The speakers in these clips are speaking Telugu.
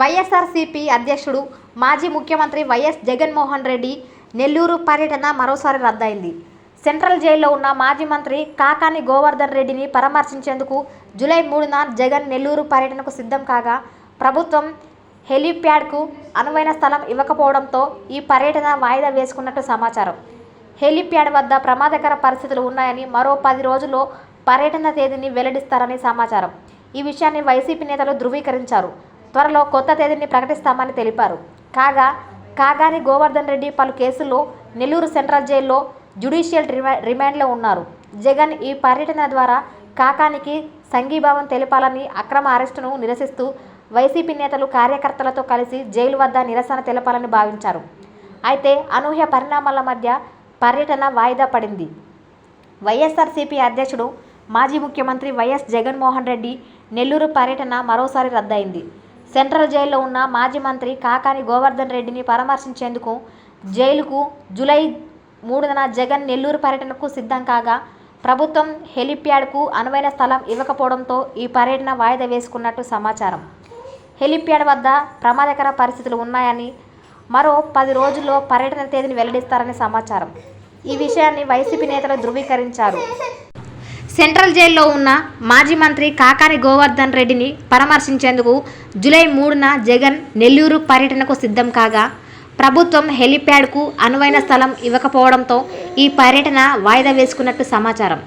వైఎస్ఆర్సీపీ అధ్యక్షుడు మాజీ ముఖ్యమంత్రి వైఎస్ జగన్మోహన్ రెడ్డి నెల్లూరు పర్యటన మరోసారి రద్దయింది. సెంట్రల్ జైల్లో ఉన్న మాజీ మంత్రి కాకాని గోవర్ధన్ రెడ్డిని పరామర్శించేందుకు జూలై మూడున జగన్ నెల్లూరు పర్యటనకు సిద్ధం కాగా ప్రభుత్వం హెలీప్యాడ్కు అనువైన స్థలం ఇవ్వకపోవడంతో ఈ పర్యటన వాయిదా వేసుకున్నట్టు సమాచారం. హెలీప్యాడ్ వద్ద ప్రమాదకర పరిస్థితులు ఉన్నాయని మరో పది రోజుల్లో పర్యటన తేదీని వెల్లడిస్తారని సమాచారం. ఈ విషయాన్ని వైసీపీ నేతలు ధృవీకరించారు. త్వరలో కొత్త తేదీని ప్రకటిస్తామని తెలిపారు. కాగా కాగాని గోవర్ధన్ రెడ్డి పలు కేసుల్లో నెల్లూరు సెంట్రల్ జైల్లో జ్యుడిషియల్ రిమా రిమాండ్లో ఉన్నారు. జగన్ ఈ పర్యటన ద్వారా కాకానికి సంఘీభావం తెలపాలని అక్రమ అరెస్టును నిరసిస్తూ వైసీపీ నేతలు కార్యకర్తలతో కలిసి జైలు వద్ద నిరసన తెలపాలని భావించారు. అయితే అనూహ్య పరిణామాల మధ్య పర్యటన వాయిదా పడింది. వైఎస్ఆర్సీపీ అధ్యక్షుడు మాజీ ముఖ్యమంత్రి వైఎస్ జగన్మోహన్ రెడ్డి నెల్లూరు పర్యటన మరోసారి రద్దయింది. సెంట్రల్ జైల్లో ఉన్న మాజీ మంత్రి కాకాని గోవర్ధన్ రెడ్డిని పరామర్శించేందుకు జైలుకు జూలై మూడున జగన్ నెల్లూరు పర్యటనకు సిద్ధం కాగా ప్రభుత్వం హెలిప్యాడ్కు అనువైన స్థలం ఇవ్వకపోవడంతో ఈ పర్యటన వాయిదా వేసుకున్నట్టు సమాచారం. హెలిప్యాడ్ వద్ద ప్రమాదకర పరిస్థితులు ఉన్నాయని మరో పది రోజుల్లో పర్యటన తేదీని వెల్లడిస్తారని సమాచారం. ఈ విషయాన్ని వైసీపీ నేతలు ధృవీకరించారు. సెంట్రల్ జైల్లో ఉన్న మాజీ మంత్రి కాకాని గోవర్ధన్ రెడ్డిని పరామర్శించేందుకు జూలై మూడున జగన్ నెల్లూరు పర్యటనకు సిద్ధం కాగా ప్రభుత్వం హెలిప్యాడ్కు అనువైన స్థలం ఇవ్వకపోవడంతో ఈ పర్యటన వాయిదా వేసుకున్నట్టు సమాచారం.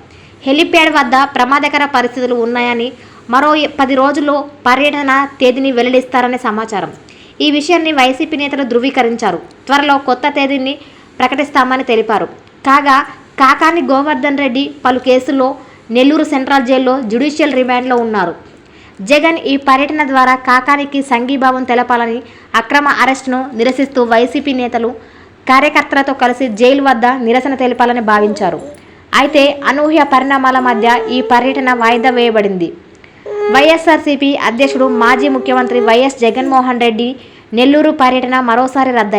హెలిప్యాడ్ వద్ద ప్రమాదకర పరిస్థితులు ఉన్నాయని మరో పది రోజుల్లో పర్యటన తేదీని వెల్లడిస్తారని సమాచారం. ఈ విషయాన్ని వైసీపీ నేతలు ధృవీకరించారు. త్వరలో కొత్త తేదీని ప్రకటిస్తామని తెలిపారు. కాగా కాకాని గోవర్ధన్ రెడ్డి పలు కేసుల్లో నెల్లూరు సెంట్రల్ జైల్లో జ్యుడిషియల్ రిమాండ్లో ఉన్నారు. జగన్ ఈ పర్యటన ద్వారా కాకానికి సంఘీభావం తెలపాలని అక్రమ అరెస్టును నిరసిస్తూ వైసీపీ నేతలు కార్యకర్తలతో కలిసి జైలు వద్ద నిరసన తెలపాలని భావించారు. అయితే అనూహ్య పరిణామాల మధ్య ఈ పర్యటన వాయిదా వేయబడింది. వైఎస్ఆర్సీపీ అధ్యక్షుడు మాజీ ముఖ్యమంత్రి వైఎస్ జగన్మోహన్ రెడ్డి నెల్లూరు పర్యటన మరోసారి రద్దయింది